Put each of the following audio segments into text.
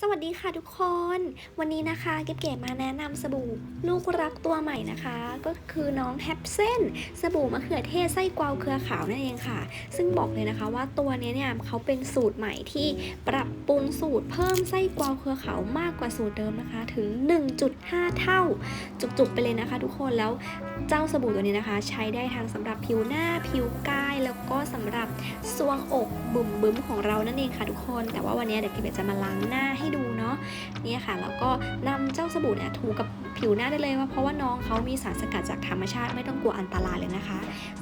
สวัสดีค่ะทุกคน วันนี้นะคะเก็บเก๋มาแนะนำสบู่ลูกรักตัวใหม่นะคะ ก็คือน้องแฮปเซนสบู่มะเขือเทศไส้กวาวเครือขาวนั่นเองค่ะ ซึ่งบอกเลยนะคะว่าตัวเนี้ยเนี่ยเขาเป็นสูตรใหม่ที่ปรับปรุงสูตรเพิ่มไส้กวาวเครือขาวมากกว่าสูตรเดิมนะคะ ถึง 1.5 เท่า จุกๆไปเลยนะคะ ทุกคนแล้วเจ้าสบู่ตัวนี้นะคะ ใช้ได้ทั้งสำหรับผิวหน้าผิวกายแล้วก็สำหรับซวงอกบุ๋มบึ้มของเรานั่นเองค่ะทุกคน แต่ว่าวันนี้เดี๋ยวเก็บจะมาล้างหน้าให้ดูเนาะเนี่ยค่ะ แล้วก็นำเจ้าสบู่เนี่ยถูกับผิวหน้าได้เลยว่าเพราะว่าน้องเขามีสารสกัดจากธรรมชาติไม่ต้องกลัวอันตรายเลยนะคะ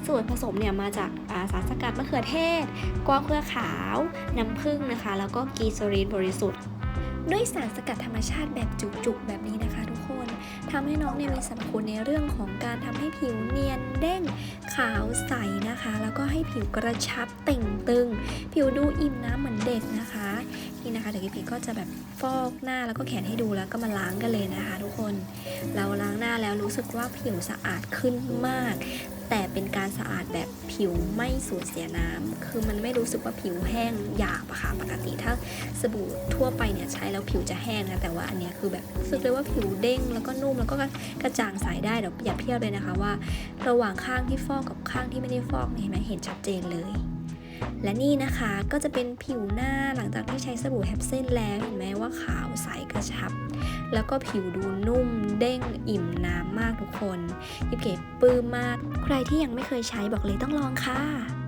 ส่วนผสมเนี่ยมาจากาสารสกัดมะเขือเทศกวางเครือขาว น้ำผึ้งนะคะ แล้วก็กีโซรีนบริสุทธิ์ ด้วยสารสกัดธรรมชาติแบบจุกๆแบบนี้นะคะ คนทำให้น้องเนี่ยมีสรรพคุณในเรื่องของการทำให้ผิวเนียนเด้งขาวใสนะคะ แล้วก็ให้ผิวกระชับเต่งตึง ผิวดูอิ่มน้ำเหมือนเด็กนะคะ นี่นะคะเดี๋ยวพี่ก็จะแบบฟอกหน้าแล้วก็แขนให้ดูแล้วก็มาล้างกันเลยนะคะ ทุกคน เราล้างหน้าแล้วรู้สึกว่าผิวสะอาดขึ้นมาก แต่เป็นการสะอาดแบบผิวไม่สูญเสียน้ำคือมันไม่รู้สึกว่าผิวแห้งหยาบอะค่ะปกติถ้าสบู่ทั่วไปเนี่ยใช้แล้วผิวจะแห้งนะแต่ว่าอันเนี้ยคือแบบรู้สึกเลยว่าผิวเด้งแล้วก็นุ่มแล้วก็กระจ่างใสได้เดี๋ยวอย่าเทียบเลยนะคะว่า ระหว่างข้างที่ฟอกกับข้างที่ไม่ได้ฟอกเนี่ยเห็นไหมเห็นชัดเจนเลย และนี่นะคะก็จะเป็นผิวหน้าหลังจากที่ใช้สบู่แฮปเซนแล้วเห็นไหมว่าขาวใสกระชับ แล้วก็ผิวดูนุ่มเด้งอิ่มน้ำมากทุกคนยิบเก๋ปลื้มมาก ใครที่ยังไม่เคยใช้บอกเลยต้องลองค่ะ